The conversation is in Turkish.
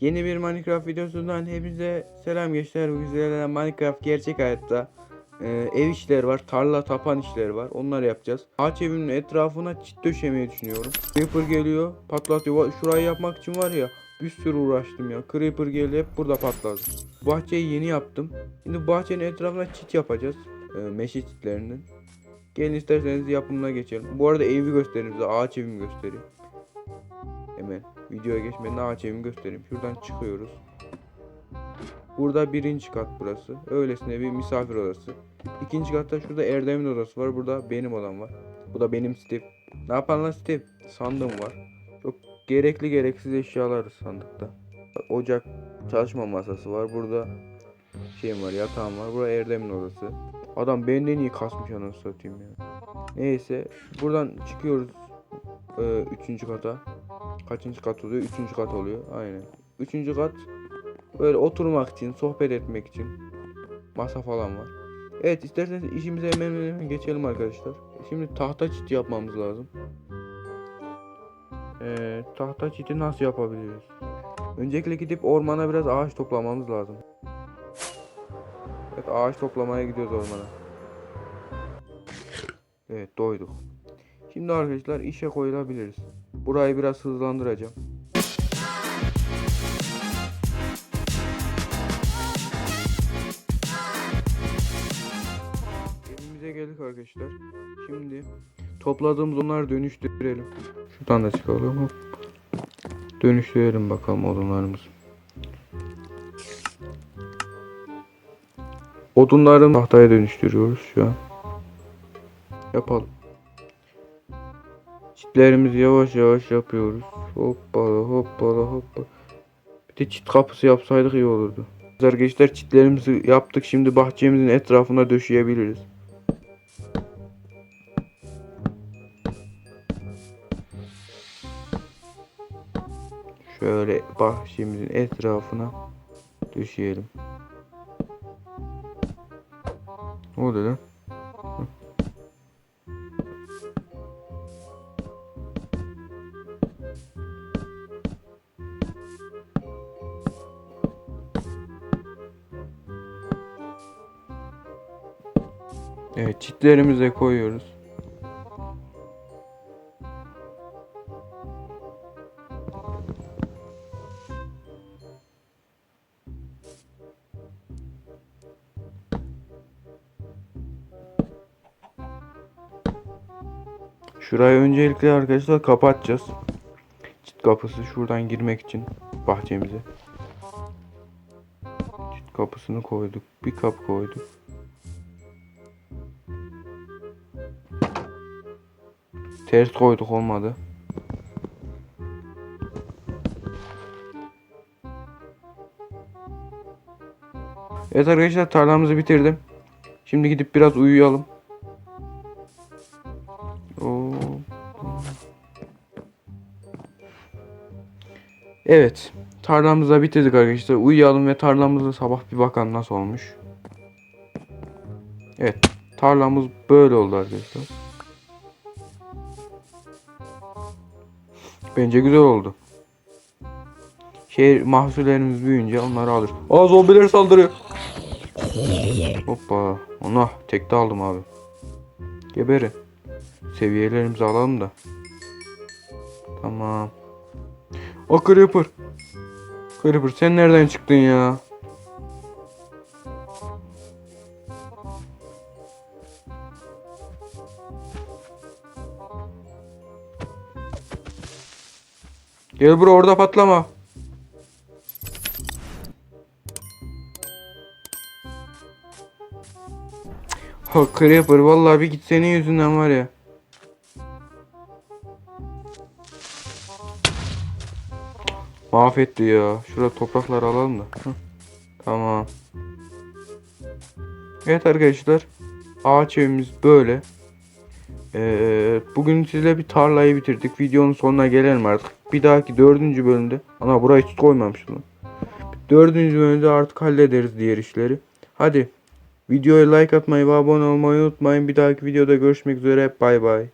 Yeni bir Minecraft videosundan hepinize selam gençler. Bu güzel Minecraft gerçek hayatta e, ev işleri var, tarla tapan işleri var. Onları yapacağız. Ağaç evimin etrafına çit döşemeyi düşünüyorum. Creeper geliyor, patlatıyor. Şurayı yapmak için var ya bir sürü uğraştım ya. Creeper geliyor hep burada patladı. Bahçeyi yeni yaptım. Şimdi bahçenin etrafına çit yapacağız. E, meşe çitlerinin. Gelin isterseniz yapımına geçelim. Bu arada evi göstereyim size. Ağaç evimi göstereyim. Hemen videoya geçmeden evimi göstereyim. Şuradan çıkıyoruz. Burada birinci kat burası. Öylesine bir misafir odası. İkinci katta şurada Erdem'in odası var. Burada benim odam var. Bu da benim Steve. Ne yapan lan Steve? Sandığım var. Çok gerekli gereksiz eşyalar sandıkta. Ocak çalışma masası var. Burada şeyim var yatağım var. Burada Erdem'in odası. Adam benden iyi kasmış anasını satayım ya. Neyse buradan çıkıyoruz. Ee, üçüncü kata. Kaçıncı kat oluyor? Üçüncü kat oluyor. Aynen. Üçüncü kat böyle oturmak için, sohbet etmek için masa falan var. Evet isterseniz işimize hemen hemen geçelim arkadaşlar. Şimdi tahta çit yapmamız lazım. Ee, tahta çiti nasıl yapabiliriz? Öncelikle gidip ormana biraz ağaç toplamamız lazım. Evet ağaç toplamaya gidiyoruz ormana. Evet doyduk. Şimdi arkadaşlar işe koyulabiliriz. Burayı biraz hızlandıracağım. Evimize geldik arkadaşlar. Şimdi topladığımız onları dönüştürelim. Şuradan da çıkalım. Dönüştürelim bakalım odunlarımızı. Odunları tahtaya dönüştürüyoruz şu an. Yapalım. Çitlerimizi yavaş yavaş yapıyoruz. Hoppala hoppala hoppala. Bir de çit kapısı yapsaydık iyi olurdu. Arkadaşlar çitlerimizi yaptık. Şimdi bahçemizin etrafına döşeyebiliriz. Şöyle bahçemizin etrafına döşeyelim. Ne oluyor lan? Evet çitlerimizi de koyuyoruz. Şurayı öncelikle arkadaşlar kapatacağız. Çit kapısı şuradan girmek için bahçemize. Çit kapısını koyduk. Bir kap koyduk. Ters koyduk olmadı. Evet arkadaşlar tarlamızı bitirdim. Şimdi gidip biraz uyuyalım. Oo. Evet. Tarlamızı da bitirdik arkadaşlar. Uyuyalım ve tarlamızı sabah bir bakalım nasıl olmuş. Evet. Tarlamız böyle oldu arkadaşlar. Bence güzel oldu. Şehir mahsullerimiz büyüyünce onları alır. Aa zombiler saldırıyor. Hoppa. Ona tekte aldım abi. Geberin. Seviyelerimizi alalım da. Tamam. O Creeper. Creeper sen nereden çıktın ya? Gel bura orada patlama. Ha Creeper vallahi bir git senin yüzünden var ya. Mahvetti ya. Şurada toprakları alalım da. Hı. Tamam. Evet arkadaşlar. Ağaç evimiz böyle. Ee, bugün sizle bir tarlayı bitirdik. Videonun sonuna gelelim artık. Bir dahaki dördüncü bölümde. Ana burayı hiç koymamıştım. Dördüncü bölümde artık hallederiz diğer işleri. Hadi. Videoya like atmayı ve abone olmayı unutmayın. Bir dahaki videoda görüşmek üzere. Bay bay.